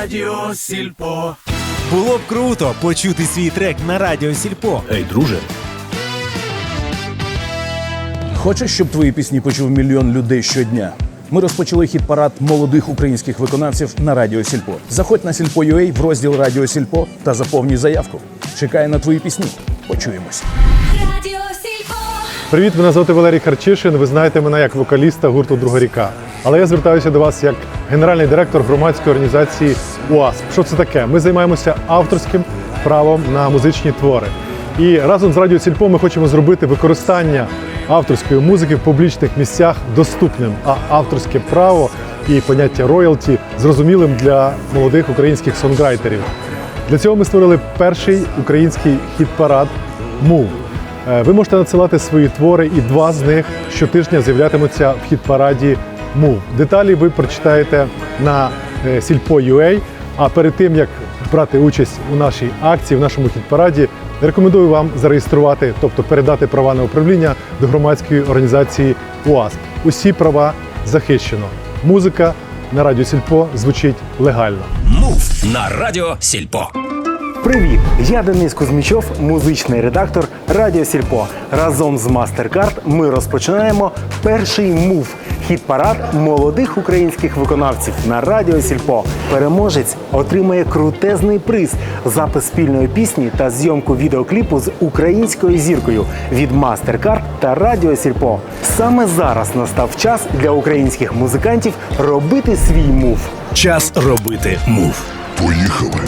Радіо Сільпо. Було б круто почути свій трек на радіо Сільпо. Ей, друже, Хочеш, щоб твої пісні почув мільйон людей щодня? Ми розпочали хіт-парад молодих українських виконавців на Радіо Сільпо. Заходь на Сільпо.ua в розділ Радіо Сільпо та заповнюй заявку. Чекаю на твої пісні. Почуємось. Радіо Сільпо. Привіт, мене звати Валерій Харчишин. Ви знаєте мене як вокаліста гурту Друга ріка. Але я звертаюся до вас як генеральний директор громадської організації УАСП. Що це таке? Ми займаємося авторським правом на музичні твори. І разом з Радіо Сільпо ми хочемо зробити використання авторської музики в публічних місцях доступним, а авторське право і поняття роялті зрозумілим для молодих українських сонграйтерів. Для цього ми створили перший український хіт-парад Мув. Е, Ви можете надсилати свої твори, і два з них щотижня з'являтимуться в хіт-параді Мув. Деталі ви прочитаєте на е, сільпо.ua, А перед тим як брати участь у нашій акції, в нашому хіт-параді, рекомендую вам зареєструвати, тобто передати права на управління до громадської організації УАСП. Усі права захищено. Музика на радіо Сільпо звучить легально. мув на радіо Сільпо. Привіт! Я Денис Кузьмічов, музичний редактор Радіо Сільпо. Разом з Мастеркард ми розпочинаємо перший мув хіт-парад молодих українських виконавців на Радіо Сільпо. Переможець отримає крутезний приз, запис спільної пісні та зйомку відеокліпу з українською зіркою від Мастеркард та Радіо Сільпо. Саме зараз настав час для українських музикантів робити свій мув. Час робити мув. Поїхали.